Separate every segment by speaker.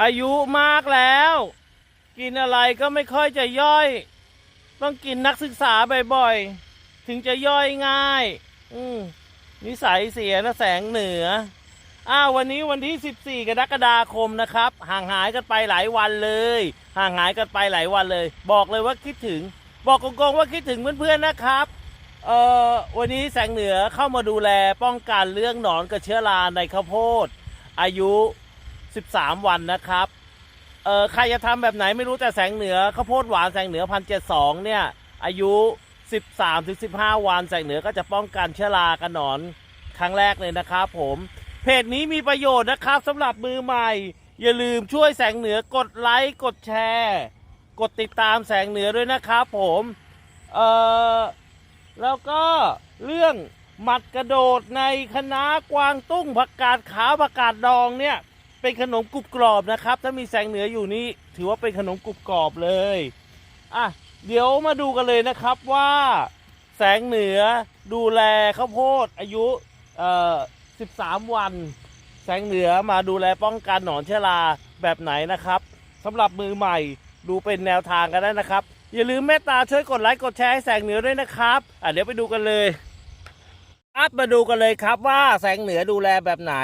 Speaker 1: อายุมากแล้ว กินอะไรก็ไม่ค่อยจะย่อย ต้องกินนักศึกษาบ่อยๆ ถึงจะย่อยง่าย อืมนิสัยเสียนะแสงเหนือ อ้าววันนี้วันที่ 14 กรกฎาคมนะครับ ห่างหายกันไปหลายวันเลย ห่างหายกันไปหลายวันเลย บอกเลยว่าคิดถึง บอกโกงๆว่าคิดถึงเพื่อนๆนะครับเอ่อวันนี้แสงเหนือเข้ามาดูแลป้องกันเรื่องหนอนกับเชื้อราในข้าวโพด อายุ 13 วันนะครับ เอ่อใครจะทำแบบไหนไม่รู้แต่แสงเหนือข้าวโพดหวานแสงเหนือพันเจ็ดสองเนี่ย อายุ 13ถึง15 วันแสงเหนือก็จะป้องกันเชื้อรากับหนอนครั้งแรกเลยนะครับผมเพจนี้มีประโยชน์นะครับสำหรับมือใหม่ อย่าลืมช่วยแสงเหนือกดไลค์กดแชร์ กดติดตามแสงเหนือด้วยนะครับผมเอ่อแล้วก็เรื่องหมัดกระโดดในคณะกวางตุ้งผักกาดขาวผักกาดดองเนี่ย เป็นขนมกรุบกรอบนะครับ ถ้ามีแสงเหนืออยู่นี่ถือว่าเป็นขนมกรุบกรอบเลยอะเดี๋ยวมาดูกันเลยนะครับว่าแสงเหนือดูแลข้าวโพดอายุเอ่อ13 วัน แสงเหนือมาดูแลป้องกันหนอนเชื้อราแบบไหนนะครับสำหรับมือใหม่ดูเป็นแนวทางกันได้นะครับ อย่าลืมเมตตาช่วยกดไลค์กดแชร์ให้แสงเหนือด้วยนะครับอะเดี๋ยวไปดูกันเลยอัพมาดูกันเลยครับว่าแสงเหนือดูแลแบบไหน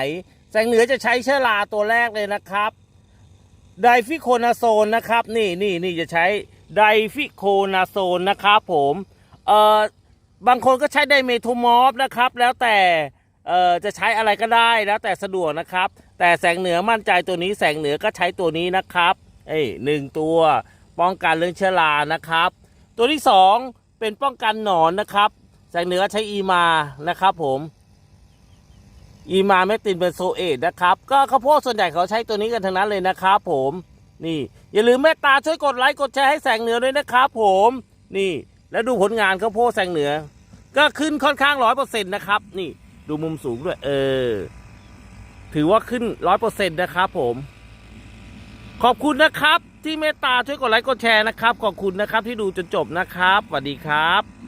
Speaker 1: แสงเหนือจะใช้เชื้อราตัวแรกเลยนะครับไดฟิโคนาโซนนะครับ นี่นี่นี่จะใช้ไดฟิโคนาโซนนะครับผมเอ่อบางคนก็ใช้ไดเมโทมอฟนะครับ แล้วแต่เอ่อจะใช้อะไรก็ได้แล้วแต่สะดวกนะครับ แต่แสงเหนือมั่นใจตัวนี้แสงเหนือก็ใช้ตัวนี้นะครับเอ้หนึ่งตัวป้องกันเรื่องเชื้อรานะครับ ตัวที่สองเป็นป้องกันหนอนนะครับ แสงเหนือใช้อีมานะครับผม อีมาเมตินเบนโซเอตนะครับ ก็ข้าวโพดส่วนใหญ่เขาใช้ตัวนี้กันทั้งนั้นเลยนะครับผมนี่ อย่าลืมเมตตาช่วยกดไลค์กดแชร์ให้แสงเหนือด้วยนะครับผมนี่ แล้วดูผลงานข้าวโพดแสงเหนือ ก็ขึ้นค่อนข้างร้อยเปอร์เซ็นต์นะครับนี่ดูมุมสูงด้วยเออ ถือว่าขึ้นร้อยเปอร์เซ็นต์นะครับผม ขอบคุณนะครับ ที่เมตตาช่วยกดไลค์กดแชร์นะครับ ขอบคุณนะครับที่ดูจนจบนะครับสวัสดีครับ